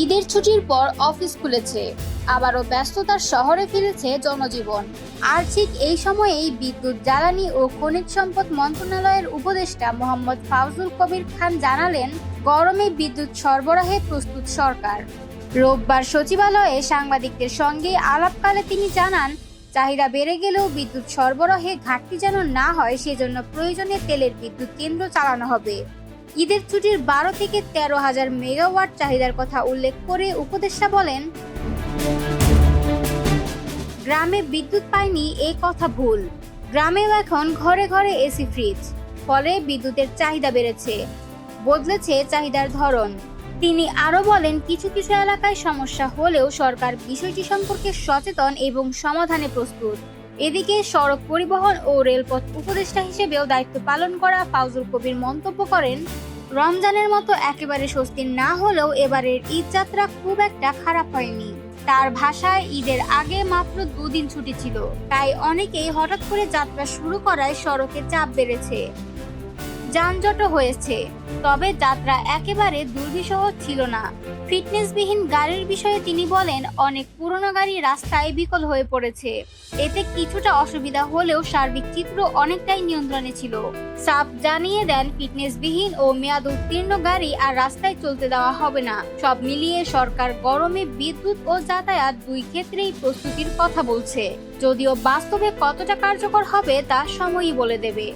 ঈদের ছুটির পর অফিস খুলেছে। আবারও ব্যস্ততার শহরে ফিরেছে জনজীবন। আর ঠিক এই সময়েই বিদ্যুৎ, জ্বালানি ও খনিজ সম্পদ মন্ত্রণালয়ের উপদেষ্টা মোহাম্মদ ফাউজুল কবির খান জানালেন, গরমে বিদ্যুৎ সরবরাহে প্রস্তুত সরকার। রোববার সচিবালয়ে সাংবাদিকদের সঙ্গে আলাপকালে তিনি জানান, চাহিদা বেড়ে গেলেও বিদ্যুৎ সরবরাহে ঘাটতি যেন না হয়, সেজন্য প্রয়োজনে তেলের বিদ্যুৎ কেন্দ্র চালানো হবে। ঈদের ছুটির বারো থেকে তেরো হাজার মেগাওয়াট চাহিদার কথা উল্লেখ করে উপদেষ্টা বলেন, গ্রামে বিদ্যুৎ পায়নি এই কথা ভুল। গ্রামেও এখন ঘরে ঘরে এসি ফ্রিজ, ফলে বিদ্যুতের চাহিদা বেড়েছে, বদলেছে চাহিদার ধরন। তিনি আরও বলেন, কিছু কিছু এলাকায় সমস্যা হলেও সরকার বিষয়টি সম্পর্কে সচেতন এবং সমাধানে প্রস্তুত। এদিকে সড়ক পরিবহন ও রেলপথ উপদেষ্টা হিসেবেও দায়িত্ব পালন করা ফাউজুল কবির মন্তব্য করেন রমজানের মতো একেবারে স্বস্তির না হলেও এবারের ঈদ যাত্রা খুব একটা খারাপ হয়নি। তার ভাষায় ঈদের আগে মাত্র দুদিন ছুটি ছিল। তাই অনেকেই হঠাৎ করে যাত্রা শুরু করায় সড়কে চাপ বেড়েছে। যানজটও হয়েছে। তবে যাত্রা একেবারে দুর্বিষহ ছিল না। ফিটনেসবিহীন গাড়ির বিষয়ে তিনি বলেন, অনেক পুরনো গাড়ি রাস্তায় বিকল হয়ে পড়েছে। এতে কিছুটা অসুবিধা হলেও সার্বিক চিত্র অনেকটাই নিয়ন্ত্রণে ছিল। সাপ জানিয়ে দেন, ফিটনেসবিহীন ও মেয়াদ উত্তীর্ণ গাড়ি আর রাস্তায় চলতে দেওয়া হবে না। সব মিলিয়ে সরকার গরমে বিদ্যুৎ ও যাতায়াত দুই ক্ষেত্রেই প্রস্তুতির কথা বলছে। যদিও বাস্তবে কতটা কার্যকর হবে তা সময়ই বলে দেবে।